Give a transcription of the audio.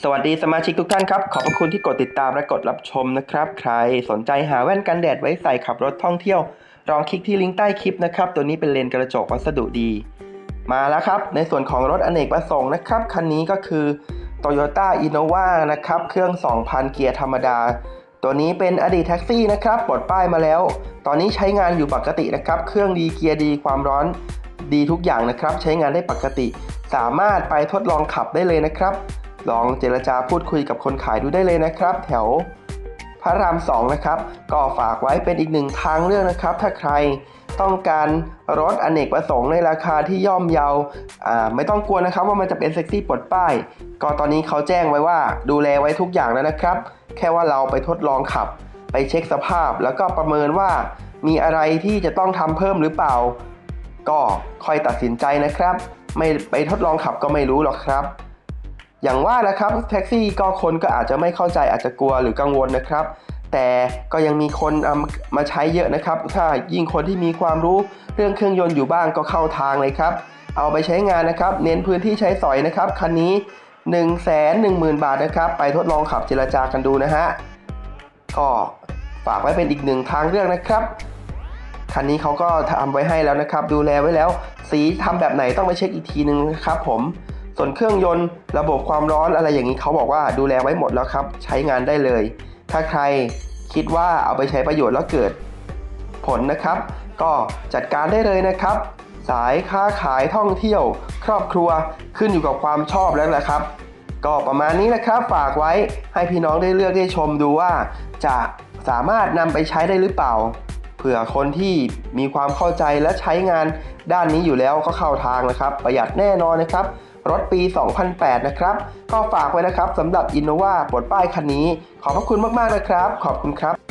สวัสดีสมาชิกทุกท่านครับ ขอบพระคุณที่กดติดตามและกดรับชมนะครับ ใครสนใจหาแว่นกันแดดไว้ใส่ขับรถท่องเที่ยวลองคลิกที่ลิงก์ใต้คลิปนะครับ ตัวนี้เป็นเลนส์กระจกวัสดุดี มาแล้วครับ ในส่วนของรถอเนกประสงค์นะครับ คันนี้ก็คือ Toyota Innova นะครับ เครื่อง 2,000 เกียร์ธรรมดา ตัวนี้เป็นอดีตแท็กซี่นะครับปลดป้ายมาแล้ว ตอนนี้ใช้งานอยู่ปกตินะครับ เครื่องดีเกียร์ดีความร้อนดีทุกอย่างนะครับ ใช้งานได้ปกติ สามารถไปทดลองขับได้เลยนะครับ ลองเจรจาพูดคุยกับคนขายดูได้เลยนะครับ แถวพระราม2นะครับ ก็ฝากไว้เป็นอีกหนึ่งทางเลือกนะครับ ถ้าใครต้องการรถอเนกประสงค์ในราคาที่ย่อมเยาไม่ต้องกลัวนะครับว่ามันจะเป็นเซ็กซี่ปลดป้าย ก็ตอนนี้เขาแจ้งไว้ว่าดูแลไว้ทุกอย่างแล้วนะครับ แค่ว่าเราไปทดลองขับ ไปเช็คสภาพ แล้วก็ประเมินว่ามีอะไรที่จะต้องทำเพิ่มหรือเปล่า ก็ค่อยตัดสินใจนะครับ ไม่ไปทดลองขับก็ไม่รู้หรอกครับ อย่างว่าแหละครับแท็กซี่ก็คนก็อาจจะไม่เข้าใจอาจจะกลัวหรือกังวลนะครับ แต่ก็ยังมีคนเอามาใช้เยอะนะครับ ถ้ายิ่งคนที่มีความรู้เรื่องเครื่องยนต์อยู่บ้างก็เข้าทางเลยครับ เอาไปใช้งานนะครับ เน้นพื้นที่ใช้สอยนะครับคันนี้ 1 1 0 0 0 0 บาทนะครับ ไปทดลองขับเจรจากันดูนะฮะก็ฝากไว้เป็นอีกหนึ่งทางเลือกนะครับคันนี้เขาก็ทำไว้ให้แล้วนะครับ ดูแลไว้แล้ว สีทำแบบไหนต้องไปเช็คอีกทีนึงนะครับผม ส่วนเครื่องยนต์ระบบความร้อนอะไรอย่างนี้เขาบอกว่าดูแลไว้หมดแล้วครับ ใช้งานได้เลย ถ้าใครคิดว่าเอาไปใช้ประโยชน์แล้วเกิดผลนะครับ ก็จัดการได้เลยนะครับ สายค้าขายท่องเที่ยว ครอบครัวขึ้นอยู่กับความชอบแล้วแหละครับ ก็ประมาณนี้นะครับฝากไว้ให้พี่น้องได้เลือกได้ชมดูว่า จะสามารถนำไปใช้ได้หรือเปล่าเผื่อคนที่มีความเข้าใจและใช้งานด้านนี้อยู่แล้วก็เข้าทางนะครับ ประหยัดแน่นอนนะครับ รถปี 2008 นะครับ ก็ฝากไว้นะครับสำหรับ Innova ปลดป้ายคันนี้ ขอบพระคุณมาก ๆ นะครับ ขอบคุณครับ